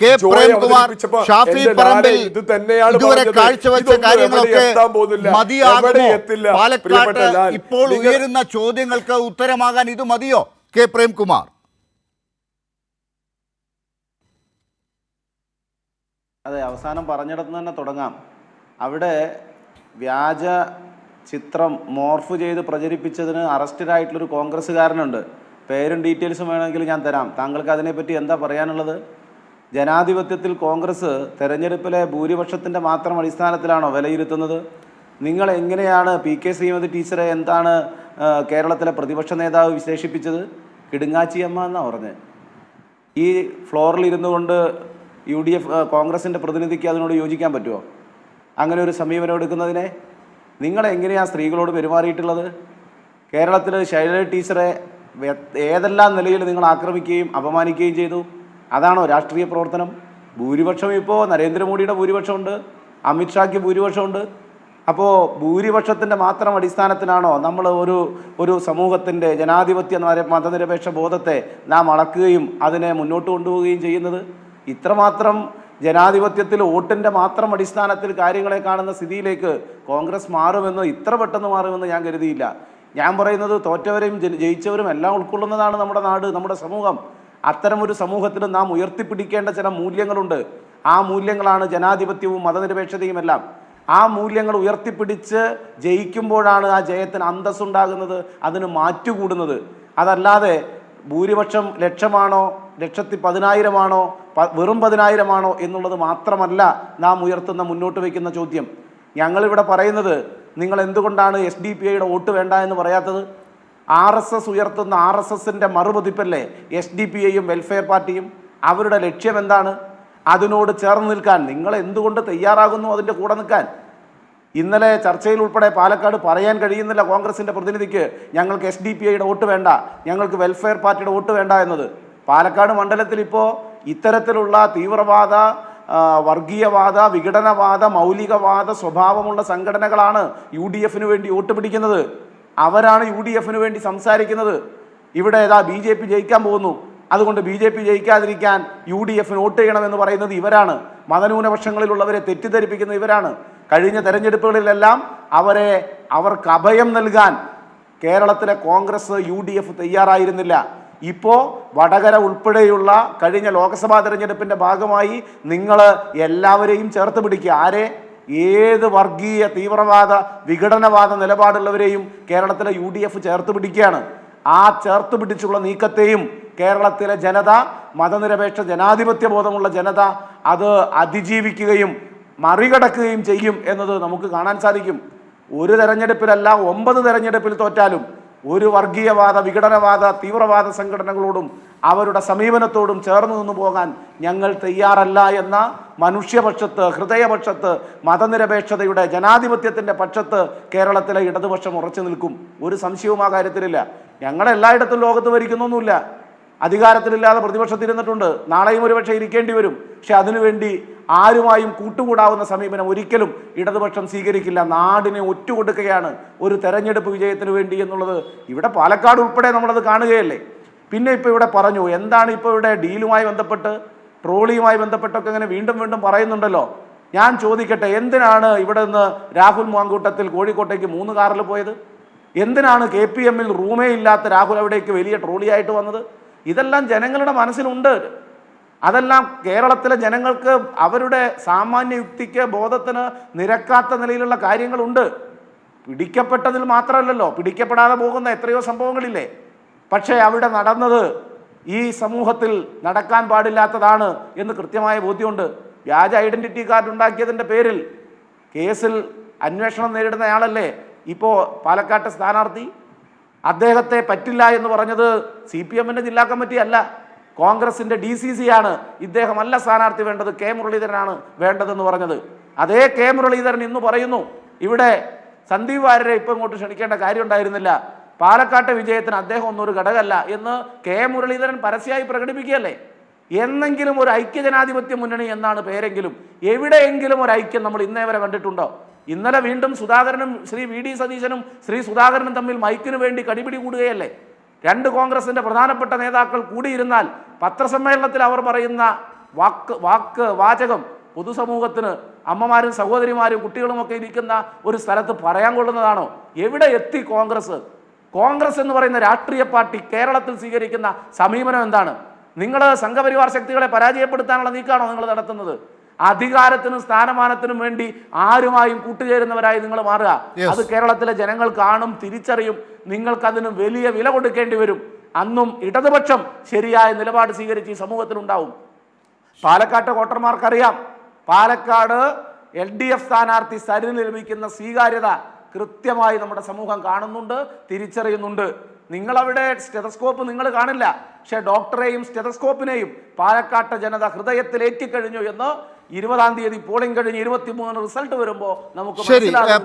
K Premkumar Shafi Parambil ഇതുവരെ. കാഴ്ചവെച്ച കാര്യങ്ങളൊക്കെ മതിയാകുമോ. പാലക്കാട്ട് ഇപ്പോൾ ഉയരുന്ന ചോദ്യങ്ങൾക്ക് ഉത്തരമാകാൻ ഇത് മതിയോ? കെ പ്രേംകുമാർ. അതെ അവസാനം പറഞ്ഞിടത്ത് തന്നെ തുടങ്ങാം. അവിടെ വ്യാജ ചിത്രം മോർഫ് ചെയ്ത് പ്രചരിപ്പിച്ചതിന് അറസ്റ്റിലായിട്ടുള്ളൊരു കോൺഗ്രസ്സുകാരനുണ്ട്. പേരും ഡീറ്റെയിൽസും വേണമെങ്കിൽ ഞാൻ തരാം. താങ്കൾക്ക് അതിനെപ്പറ്റി എന്താ പറയാനുള്ളത്? ജനാധിപത്യത്തിൽ കോൺഗ്രസ് തെരഞ്ഞെടുപ്പിലെ ഭൂരിപക്ഷത്തിന്റെ മാത്രം അടിസ്ഥാനത്തിലാണോ വിലയിരുത്തുന്നത്? നിങ്ങൾ എങ്ങനെയാണ് പി കെ ശ്രീമതി ടീച്ചറെ എന്താണ് കേരളത്തിലെ പ്രതിപക്ഷ നേതാവ് വിശേഷിപ്പിച്ചത്? കിടുങ്ങാച്ചിയമ്മ എന്നാണ് പറഞ്ഞത് ഈ ഫ്ലോറിൽ ഇരുന്നു കൊണ്ട് യു ഡി എഫ് കോൺഗ്രസിന്റെ പ്രതിനിധിക്ക് അതിനോട് യോജിക്കാൻ പറ്റുമോ അങ്ങനെ ഒരു സമീപനം എടുക്കുന്നതിനെ നിങ്ങൾ എങ്ങനെയാണ് സ്ത്രീകളോട് പെരുമാറിയിട്ടുള്ളത്? കേരളത്തിൽ ശൈലജ ടീച്ചറെ ഏതെല്ലാം നിലയിൽ നിങ്ങൾ ആക്രമിക്കുകയും അപമാനിക്കുകയും ചെയ്തു? അതാണോ രാഷ്ട്രീയ പ്രവർത്തനം? ഭൂരിപക്ഷം ഇപ്പോൾ നരേന്ദ്രമോദിയുടെ ഭൂരിപക്ഷമുണ്ട് അമിത്ഷായ്ക്ക് ഭൂരിപക്ഷമുണ്ട്. അപ്പോൾ ഭൂരിപക്ഷത്തിന്റെ മാത്രം അടിസ്ഥാനത്തിലാണോ നമ്മൾ ഒരു ഒരു സമൂഹത്തിന്റെ ജനാധിപത്യ നര- മതനിരപേക്ഷ ബോധത്തെ നാം അളക്കുകയും അതിനെ മുന്നോട്ട് കൊണ്ടുപോവുകയും ചെയ്യുന്നത്? ഇത്രമാത്രം ജനാധിപത്യത്തിൽ വോട്ടിന്റെ മാത്രം അടിസ്ഥാനത്തിൽ കാര്യങ്ങളെ കാണുന്ന സ്ഥിതിയിലേക്ക് കോൺഗ്രസ് മാറുമെന്നോ ഇത്ര പെട്ടെന്ന് മാറുമെന്ന് ഞാൻ കരുതിയില്ല. ഞാൻ പറയുന്നത് തോറ്റവരെയും ജയിച്ചവരും എല്ലാം ഉൾക്കൊള്ളുന്നതാണ് നമ്മുടെ നാട് നമ്മുടെ സമൂഹം. അത്തരമൊരു സമൂഹത്തിൽ നാം ഉയർത്തിപ്പിടിക്കേണ്ട ചില മൂല്യങ്ങളുണ്ട്. ആ മൂല്യങ്ങളാണ് ജനാധിപത്യവും മതനിരപേക്ഷതയും എല്ലാം. ആ മൂല്യങ്ങൾ ഉയർത്തിപ്പിടിച്ച് ജയിക്കുമ്പോഴാണ് ആ ജയത്തിന് അന്തസ്സുണ്ടാകുന്നത് അതിന് മാറ്റുകൂടുന്നത്. അതല്ലാതെ ഭൂരിപക്ഷം ലക്ഷമാണോ ലക്ഷത്തി പതിനായിരമാണോ വെറും പതിനായിരമാണോ എന്നുള്ളത് മാത്രമല്ല നാം ഉയർത്തുന്ന മുന്നോട്ട് വയ്ക്കുന്ന ചോദ്യം. ഞങ്ങളിവിടെ പറയുന്നത് നിങ്ങൾ എന്തുകൊണ്ടാണ് എസ് ഡി പി ഐയുടെ വോട്ട് വേണ്ട എന്ന് പറയാത്തത്? ആർ എസ് എസ് ഉയർത്തുന്ന ആർ എസ് എസിന്റെ മറുപതിപ്പല്ലേ? എസ് ഡി പി ഐയും വെൽഫെയർ പാർട്ടിയും അവരുടെ ലക്ഷ്യം എന്താണ്? അതിനോട് ചേർന്ന് നിൽക്കാൻ നിങ്ങൾ എന്തുകൊണ്ട് തയ്യാറാകുന്നു അതിന്റെ കൂടെ നിൽക്കാൻ? ഇന്നലെ ചർച്ചയിൽ ഉൾപ്പെടെ പാലക്കാട് പറയാൻ കഴിയുന്നില്ല കോൺഗ്രസിന്റെ പ്രതിനിധിക്ക്. ഞങ്ങൾക്ക് എസ് ഡി പി ഐയുടെ വോട്ട് വേണ്ട. ഞങ്ങൾക്ക് വെൽഫെയർ പാർട്ടിയുടെ വോട്ട് വേണ്ട എന്നത്. പാലക്കാട് മണ്ഡലത്തിൽ ഇപ്പോൾ ഇത്തരത്തിലുള്ള തീവ്രവാദ വർഗീയവാദ വിഘടനവാദ മൗലികവാദ സ്വഭാവമുള്ള സംഘടനകളാണ് യു ഡി എഫിന് വേണ്ടി വോട്ട് പിടിക്കുന്നത്. അവരാണ് യു ഡി എഫിന് വേണ്ടി സംസാരിക്കുന്നത്. ഇവിടെ ഏതാ ബി ജെ പി ജയിക്കാൻ പോകുന്നു. അതുകൊണ്ട് ബി ജെ പി ജയിക്കാതിരിക്കാൻ യു ഡി എഫിന് വോട്ട് ചെയ്യണമെന്ന് പറയുന്നത് ഇവരാണ്. മതന്യൂനപക്ഷങ്ങളിലുള്ളവരെ തെറ്റിദ്ധരിപ്പിക്കുന്ന ഇവരാണ്. കഴിഞ്ഞ തെരഞ്ഞെടുപ്പുകളിലെല്ലാം അവരെ അവർക്ക് അഭയം നൽകാൻ കേരളത്തിലെ കോൺഗ്രസ് യു ഡി എഫ് തയ്യാറായിരുന്നില്ല. ഇപ്പോൾ വടകര ഉൾപ്പെടെയുള്ള കഴിഞ്ഞ ലോക്സഭാ തെരഞ്ഞെടുപ്പിന്റെ ഭാഗമായി നിങ്ങൾ എല്ലാവരെയും ചേർത്ത് പിടിക്കുക. ആരെ? ഏത് വർഗീയ തീവ്രവാദ വിഘടനവാദ നിലപാടുള്ളവരെയും കേരളത്തിലെ യു ഡി എഫ് ചേർത്ത് പിടിക്കുകയാണ്. ആ ചേർത്ത് പിടിച്ചുള്ള നീക്കത്തെയും കേരളത്തിലെ ജനത മതനിരപേക്ഷ ജനാധിപത്യ ബോധമുള്ള ജനത അത് അതിജീവിക്കുകയും മറികടക്കുകയും ചെയ്യും എന്നത് നമുക്ക് കാണാൻ സാധിക്കും. ഒരു തെരഞ്ഞെടുപ്പിലല്ല ഒമ്പത് തെരഞ്ഞെടുപ്പിൽ തോറ്റാലും ഒരു വർഗീയവാദ വിഘടനവാദ തീവ്രവാദ സംഘടനകളോടും അവരുടെ സമീപനത്തോടും ചേർന്ന് നിന്ന് പോകാൻ ഞങ്ങൾ തയ്യാറല്ല എന്ന മനുഷ്യപക്ഷത്ത് ഹൃദയപക്ഷത്ത് മതനിരപേക്ഷതയുടെ ജനാധിപത്യത്തിന്റെ പക്ഷത്ത് കേരളത്തിലെ ഇടതുപക്ഷം ഉറച്ചു നിൽക്കും. ഒരു സംശയവും ആ കാര്യത്തിലില്ല. ഞങ്ങളെല്ലായിടത്തും ലോകത്ത് ഭരിക്കുന്നൊന്നുമില്ല. അധികാരത്തിലില്ലാതെ പ്രതിപക്ഷത്തിരുന്നിട്ടുണ്ട്. നാളെയും ഒരുപക്ഷെ ഇരിക്കേണ്ടി വരും. പക്ഷെ അതിനുവേണ്ടി ആരുമായും കൂട്ടുകൂടാവുന്ന സമീപനം ഒരിക്കലും ഇടതുപക്ഷം സ്വീകരിക്കില്ല. നാടിനെ ഒറ്റുകൊടുക്കുകയാണ് ഒരു തെരഞ്ഞെടുപ്പ് വിജയത്തിന് വേണ്ടി എന്നുള്ളത് ഇവിടെ പാലക്കാട് ഉൾപ്പെടെ നമ്മളത് കാണുകയല്ലേ? പിന്നെ ഇപ്പോൾ ഇവിടെ പറഞ്ഞു എന്താണ് ഇപ്പോൾ ഇവിടെ ഡീലുമായി ബന്ധപ്പെട്ട്? ട്രോളിയുമായി ബന്ധപ്പെട്ടൊക്കെ ഇങ്ങനെ വീണ്ടും വീണ്ടും പറയുന്നുണ്ടല്ലോ. ഞാൻ ചോദിക്കട്ടെ എന്തിനാണ് ഇവിടെ നിന്ന് രാഹുൽ മാങ്കൂട്ടത്തിൽ കോഴിക്കോട്ടേക്ക് മൂന്ന് കാറിൽ പോയത്? എന്തിനാണ് കെ പി എമ്മിൽ റൂമേ ഇല്ലാത്ത രാഹുൽ അവിടേക്ക് വലിയ ട്രോളിയായിട്ട് വന്നത്? ഇതെല്ലാം ജനങ്ങളുടെ മനസ്സിലുണ്ട്. അതെല്ലാം കേരളത്തിലെ ജനങ്ങൾക്ക് അവരുടെ സാമാന്യ യുക്തിക്ക് ബോധത്തിന് നിരക്കാത്ത നിലയിലുള്ള കാര്യങ്ങളുണ്ട്. പിടിക്കപ്പെട്ടതിൽ മാത്രമല്ലല്ലോ പിടിക്കപ്പെടാതെ പോകുന്ന എത്രയോ സംഭവങ്ങളില്ലേ? പക്ഷേ അവിടെ നടന്നത് ഈ സമൂഹത്തിൽ നടക്കാൻ പാടില്ലാത്തതാണ് എന്ന് കൃത്യമായ ബോധ്യമുണ്ട്. വ്യാജ ഐഡന്റിറ്റി കാർഡ് ഉണ്ടാക്കിയതിന്റെ പേരിൽ കേസിൽ അന്വേഷണം നേരിടുന്നയാളല്ലേ ഇപ്പോൾ പാലക്കാട്ട് സ്ഥാനാർത്ഥി. അദ്ദേഹത്തെ പറ്റില്ല എന്ന് പറഞ്ഞത് സി പി എമ്മിന്റെ ജില്ലാ കമ്മിറ്റി അല്ല. കോൺഗ്രസിന്റെ ഡി സി സി ആണ് ഇദ്ദേഹമല്ല സ്ഥാനാർത്ഥി വേണ്ടത്. കെ മുരളീധരനാണ് വേണ്ടതെന്ന് പറഞ്ഞത്. അതേ കെ മുരളീധരൻ ഇന്ന് പറയുന്നു ഇവിടെ സന്ദീപ് വാര്യരെ ഇപ്പം ഇങ്ങോട്ട് ക്ഷണിക്കേണ്ട കാര്യം ഉണ്ടായിരുന്നില്ല പാലക്കാട്ടെ വിജയത്തിന് അദ്ദേഹം ഒന്നൊരു ഘടകമല്ല എന്ന് കെ മുരളീധരൻ പരസ്യമായി പ്രകടിപ്പിക്കുകയല്ലേ? എന്നെങ്കിലും ഒരു ഐക്യജനാധിപത്യ മുന്നണി എന്നാണ് പേരെങ്കിലും എവിടെയെങ്കിലും ഒരു ഐക്യം നമ്മൾ ഇന്നേ വരെ കണ്ടിട്ടുണ്ടോ? ഇന്നലെ വീണ്ടും സുധാകരനും ശ്രീ വി ഡി സതീശനും ശ്രീ സുധാകരനും തമ്മിൽ മൈക്കിനു വേണ്ടി കടിപിടി കൂടുകയല്ലേ? രണ്ട് കോൺഗ്രസിന്റെ പ്രധാനപ്പെട്ട നേതാക്കൾ കൂടിയിരുന്നാൽ പത്രസമ്മേളനത്തിൽ അവർ പറയുന്ന വാക്ക് വാക്ക് വാചകം പൊതുസമൂഹത്തിന് അമ്മമാരും സഹോദരിമാരും കുട്ടികളുമൊക്കെ ഇരിക്കുന്ന ഒരു സ്ഥലത്ത് പറയാൻ കൊള്ളുന്നതാണോ? എവിടെ എത്തി കോൺഗ്രസ്? കോൺഗ്രസ് എന്ന് പറയുന്ന രാഷ്ട്രീയ പാർട്ടി കേരളത്തിൽ സ്വീകരിക്കുന്ന സമീപനം എന്താണ്? നിങ്ങൾ സംഘപരിവാർ ശക്തികളെ പരാജയപ്പെടുത്താനുള്ള നീക്കാണോ നിങ്ങൾ നടത്തുന്നത്? അധികാരത്തിനും സ്ഥാനമാനത്തിനും വേണ്ടി ആരുമായും കൂട്ടുചേരുന്നവരായി നിങ്ങൾ മാറുക. അത് കേരളത്തിലെ ജനങ്ങൾ കാണും തിരിച്ചറിയും. നിങ്ങൾക്ക് അതിന് വലിയ വില കൊടുക്കേണ്ടി വരും. അന്നും ഇടതുപക്ഷം ശരിയായ നിലപാട് സ്വീകരിച്ച് ഈ സമൂഹത്തിലുണ്ടാവും പാലക്കാട്ടെ വോട്ടർമാർക്കറിയാം. പാലക്കാട് എൽ ഡി എഫ് സ്ഥാനാർത്ഥി സരിന് ലഭിക്കുന്ന സ്വീകാര്യത കൃത്യമായി നമ്മുടെ സമൂഹം കാണുന്നുണ്ട് തിരിച്ചറിയുന്നുണ്ട്. നിങ്ങളവിടെ സ്റ്റെതസ്കോപ്പ് നിങ്ങൾ കാണില്ല. പക്ഷെ ഡോക്ടറെയും സ്റ്റെതസ്കോപ്പിനെയും പാലക്കാട്ട് ജനത ഹൃദയത്തിൽ ഏറ്റിക്കഴിഞ്ഞു എന്ന് ഇരുപതാം തീയതി പോളിംഗ് കഴിഞ്ഞ് ഇരുപത്തിമൂന്ന് റിസൾട്ട് വരുമ്പോൾ നമുക്ക് മനസ്സിലാകും